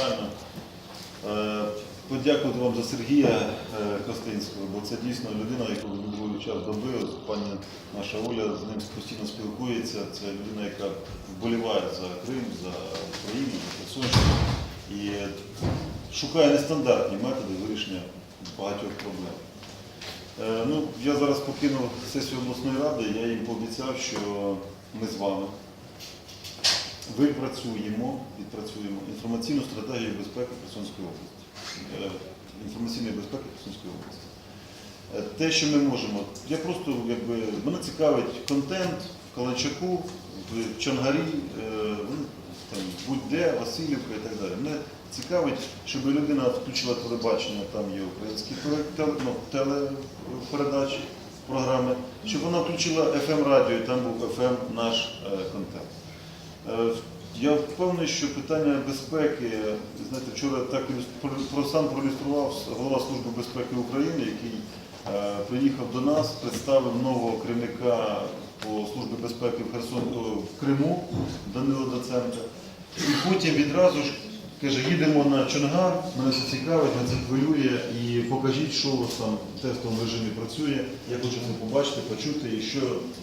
спеціально е, подякувати вам за Сергія е, Костинського, бо це дійсно людина, яку в будь-який час доби. Пані наша Оля з ним постійно спілкується. Це людина, яка вболіває за Крим, за Україну, за Херсонщину і шукає нестандартні методи вирішення багатьох проблем. Е, Ну, я зараз покинув сесію обласної ради, я їм пообіцяв, що ми з вами випрацюємо, відпрацюємо інформаційну стратегію безпеки Херсонської області. Е, Інформаційної безпеки Херсонської області. Е, Те, що ми можемо, я просто якби мене цікавить контент в Каланчаку, в Чангарі, е, ну, будь-де, Васильівка і так далі. Мене цікавить, щоб людина включила телебачення, там є українські ну, телепередачі, програми, щоб вона включила FM радіо, і там був FM наш контент. Е, Я впевнений, що питання безпеки, знаєте, вчора так сам проілюстрував голова Служби безпеки України, який е, приїхав до нас, представив нового керівника по службі безпеки в Херсон в Криму Данила Доценка. І потім відразу ж каже, їдемо на Чонгар, мене це цікавить, мене це хвилює, і покажіть, що у вас там в тестовому режимі працює. Я хочу це побачити, почути, і що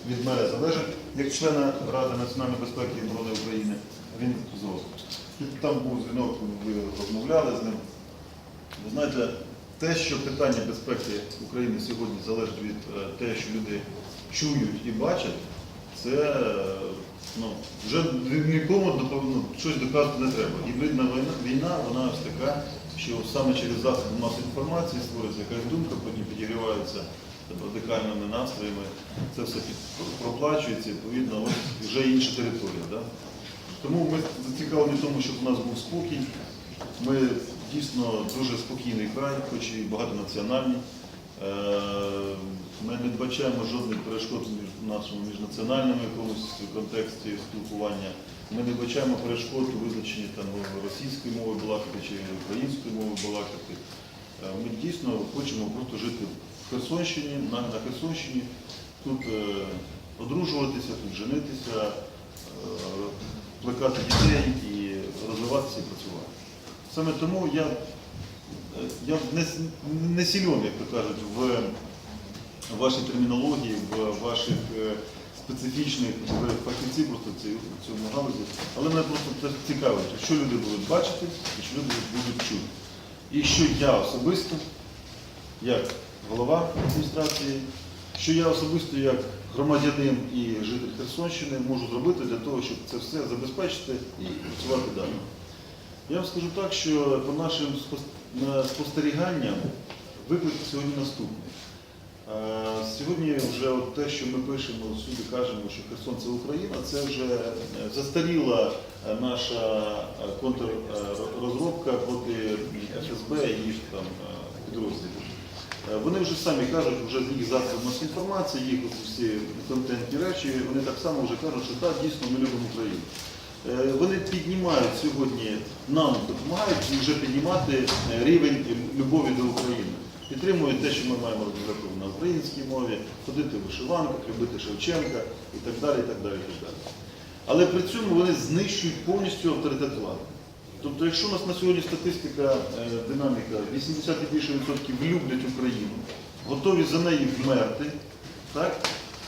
від мене залежить, як члена Ради національної безпеки і оборони України. Він зовсім. Там був дзвінок, ви розмовляли з ним. Ви знаєте, те, що питання безпеки України сьогодні залежить від е, те, що люди чують і бачать, це е, ну, вже нікому ну, щось доказувати не треба. Гібридна війна, війна, вона ось така, що саме через засоби масової інформації створюється якась думка, потім підігрівається радикальними настроями, це все проплачується, відповідно, ось вже інша територія. Да? Тому ми зацікавлені в тому, щоб у нас був спокій. Ми дійсно дуже спокійний край, хоч і багатонаціональний. Е, Ми не бачаємо жодних перешкод в нашому міжнаціональному якомусь контексті спілкування. Ми не бачаємо перешкод у визначенні там, російської мови балакати чи української мови балакати. Е, Ми дійсно хочемо просто жити в Херсонщині, на, на Херсонщині, тут е, одружуватися, тут женитися, е, плекати дітей і розвиватися і працювати. Саме тому я, я не, не сильон, як то кажуть, в вашій термінології, в ваших е, специфічних ви фахівці просто в цьому галузі. Але мене просто цікавить, що люди будуть бачити і що люди будуть чути. І що я особисто, як голова адміністрації, що я особисто як громадянин і житель Херсонщини можу зробити для того, щоб це все забезпечити і працювати далі. Я вам скажу так, що по нашим на- спостеріганням виклик сьогодні наступний. Е, Сьогодні вже от те, що ми пишемо, всюди кажемо, що Херсон це Україна, це вже е, застаріла е, наша контррозробка проти ФСБ і їх там підрозділів. Вони вже самі кажуть, вже з їх засобів інформації, їх всі контентні речі, вони так само вже кажуть, що так, дійсно ми любимо Україну. Е, Вони піднімають сьогодні, нам допомагають вже піднімати е, рівень любові до України. Підтримують те, що ми маємо розмовляти на українській мові, ходити в вишиванках, любити Шевченка і так далі. і так далі, і так далі. Але при цьому вони знищують повністю авторитет влади. Тобто, якщо у нас на сьогодні статистика, е, динаміка, 80 і більше відсотків люблять Україну, готові за неї вмерти, так?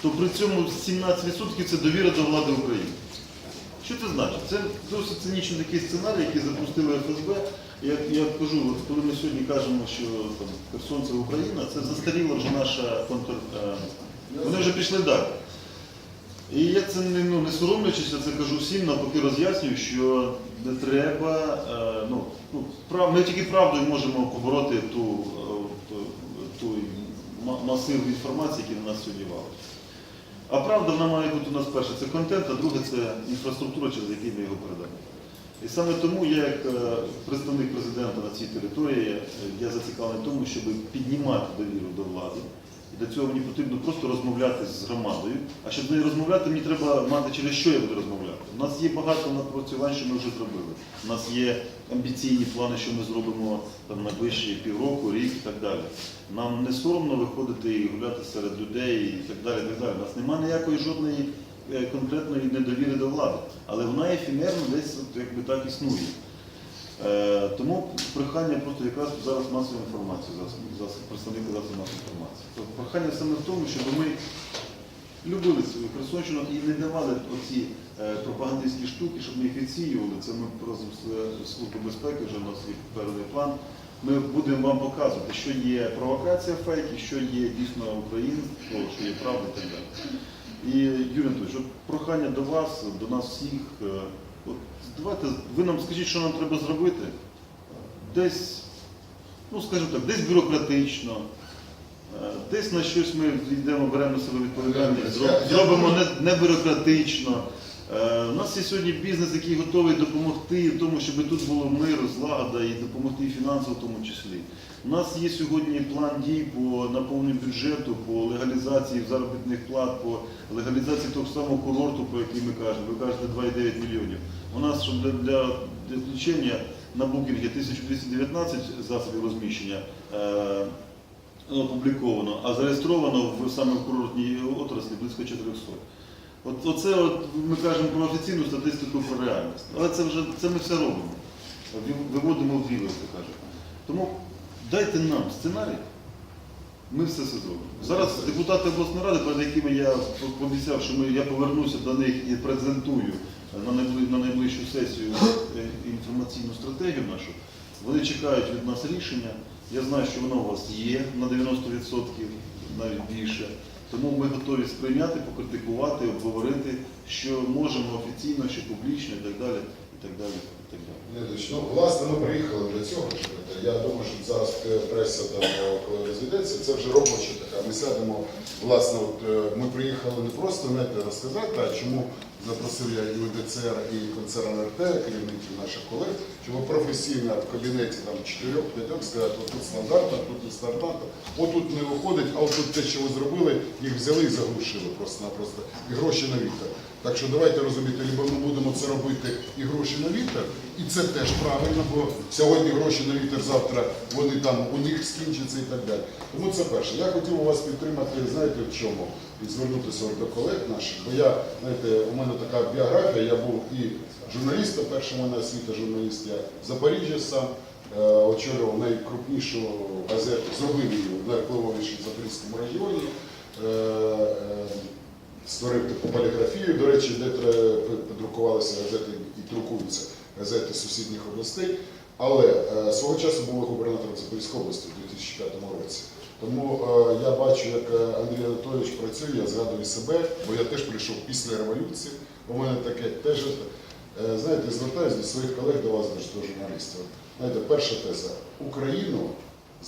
то при цьому 17% це довіра до влади України. Що це значить? Це досить цинічний такий сценарій, який запустили ФСБ. Я, я кажу, от коли ми сьогодні кажемо, що там, Херсон це Україна, це застаріла вже наша контр... е, Вони вже пішли далі. І я це не, ну, не соромлячись, я це кажу всім, навпаки роз'яснюю, що не треба, е, ну, ну, прав, ми тільки правдою можемо побороти ту, е, ту, ту масив інформації, який на нас сьогодні валить. А правда вона має бути у нас перша це контент, а друге це інфраструктура, через який ми його передаємо. І саме тому я, як е, представник президента на цій території, я зацікавлений в тому, щоб піднімати довіру до влади. І для цього мені потрібно просто розмовляти з громадою. А щоб з нею розмовляти, мені треба мати через що я буду розмовляти. У нас є багато напрацювань, що ми вже зробили. У нас є амбіційні плани, що ми зробимо там найближчі півроку, рік і так далі. Нам не соромно виходити і гуляти серед людей і так далі. Так далі. У нас немає ніякої жодної е, конкретної недовіри до влади, але вона ефемерно десь от, якби так існує. Е, Тому прохання просто якраз зараз масової інформації, засоб, засоб, представники засобів масової інформації. Тобто прохання саме в тому, щоб ми любили свою Херсонщину і не давали оці е, пропагандистські штуки, щоб ми їх відсіювали. Це ми разом з е, Службою безпеки вже у нас є певний план. Ми будемо вам показувати, що є провокація фейк, і що є дійсно українство, що є правда і так далі. І Юрій Анатолійович, прохання до вас, до нас всіх. От давайте ви нам скажіть, що нам треба зробити. Десь, ну скажімо так, десь бюрократично, е, десь на щось ми йдемо, беремо себе відповідальність, зробимо не, не бюрократично. Е, У нас є сьогодні бізнес, який готовий допомогти в тому, щоб тут було мир, злагода і допомогти фінансово в тому числі. У нас є сьогодні план дій по наповненню бюджету, по легалізації заробітних плат, по легалізації того самого курорту, про який ми кажемо. Ви кажете 2,9 мільйонів. У нас щоб для, для, включення на букінгі 1219 засобів розміщення. Е, опубліковано, а зареєстровано в саме в курортній отраслі близько 400. От, оце от ми кажемо про офіційну статистику про реальність. Але це вже це ми все робимо. Виводимо в як кажуть. Тому дайте нам сценарій, ми все це зробимо. Зараз депутати обласної ради, перед якими я пообіцяв, що ми, я повернуся до них і презентую на, найбли, на найближчу сесію інформаційну стратегію нашу, вони чекають від нас рішення. Я знаю, що воно у вас є на 90%, навіть більше. Тому ми готові сприйняти, покритикувати, обговорити, що можемо офіційно, що публічно і так далі. І так далі, і так далі. Леонідович, Ну, власне, ми приїхали для цього. Я думаю, що зараз е, преса там е, коли розійдеться, це вже робоча така. Ми сядемо, власне, от е, ми приїхали не просто знаєте, розказати, а чому запросив я і УДЦР, і концерн РТ, керівників наших колег, щоб професійно в кабінеті там чотирьох-п'ятьох сказати, от тут стандартно, тут не стандартно, отут не виходить, а от тут те, що ви зробили, їх взяли і заглушили просто-напросто. І гроші на вітер. Так що давайте розуміти, либо ми будемо це робити і гроші на вітер, і це теж правильно, бо сьогодні гроші на вітер, завтра вони там у них скінчаться і так далі. Тому це перше. Я хотів у вас підтримати, знаєте в чому? І звернутися до колег наших, бо я, знаєте, у мене така біографія, я був і журналістом, перша мене освіта журналіст, я в Запоріжжі сам е, очолював найкрупнішу газету, зробив її в Запорізькому регіоні. Е, е, створив таку поліграфію, до речі, де подрукувалися газети і друкуються газети сусідніх областей. Але е, свого часу був губернатором Запорізької області у 2005 році. Тому е, я бачу, як е, Андрій Анатолійович працює, я згадую себе, бо я теж прийшов після революції. У мене таке теж, е, знаєте, звертаюся до своїх колег, до вас, до журналістів. Знаєте, перша теза. Україну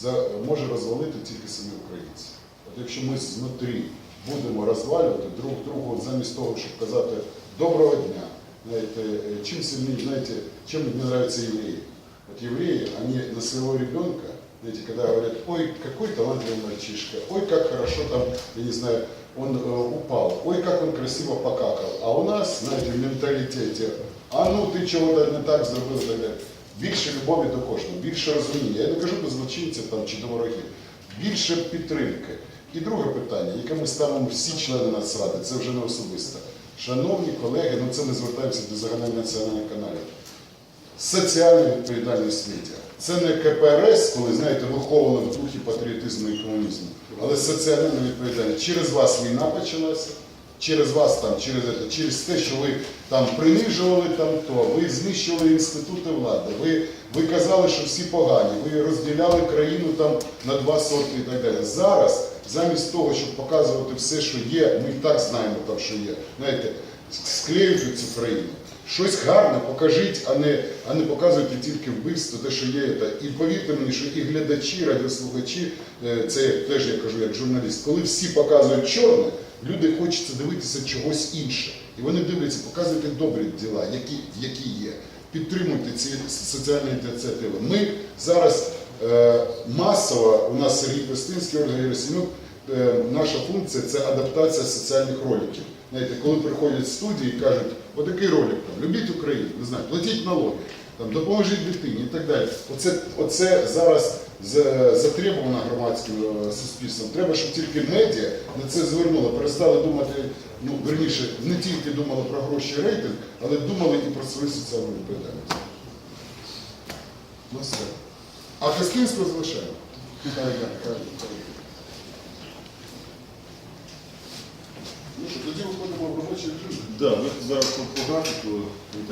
за- може розвалити тільки самі українці. От якщо ми знутрі будемо розвалювати друг другу замість того, щоб казати доброго дня, знаєте, е, чим сильнее, знаете, чем мне нравятся евреи. Вот евреи, они на своего ребенка, знаете, когда говорят, ой, какой талантливый мальчишка, ой, как хорошо там, я не знаю, он э, упал, ой, как он красиво покакал. А у нас, знаете, в менталітеті, а ну ти чого не так зробив, і так далі. Більше любові до кожного, більше розуміння. Я не кажу до злочинців там, чи до ворогів, більше підтримки. І друге питання, яке ми ставимо всі члени Нацради, це вже не особисто. Шановні колеги, ну це ми звертаємося до загальнонаціональних каналів. Соціальна відповідальність медіа. Це не КПРС, коли, знаєте, виховували в духі патріотизму і комунізму, але соціальна відповідальність. Через вас війна почалася, через вас там, через, це, через те, що ви там принижували там то, ви знищували інститути влади, ви, ви казали, що всі погані, ви розділяли країну там на два сорти і так далі. Зараз, замість того, щоб показувати все, що є, ми і так знаємо там, що є. Знаєте, склеюють цю країну. Щось гарне покажіть, а не, а не показуйте тільки вбивство, те, що є. І повірте мені, що і глядачі, радіослухачі, е, це теж я кажу як журналіст, коли всі показують чорне, люди хочеться дивитися чогось інше. І вони дивляться, показуйте добрі діла, які, які є. Підтримуйте ці соціальні ініціативи. Ми зараз масово, у нас Сергій Костинський, Ольга Єросимюк, е, наша функція це адаптація соціальних роликів. Знаєте, коли приходять студії і кажуть, отакий ролик, там, любіть Україну, не знаю, платіть налоги, там, допоможіть дитині і так далі. Оце, оце зараз затребувано громадським е, суспільством. Треба, щоб тільки медіа на це звернуло, перестали думати, ну, верніше, не тільки думали про гроші і рейтинг, але думали і про свою соціальну відповідальність. Ну все. А Костинського залишаємо. Ну що, тоді виходимо в робочий режим. Да, ми зараз по графіку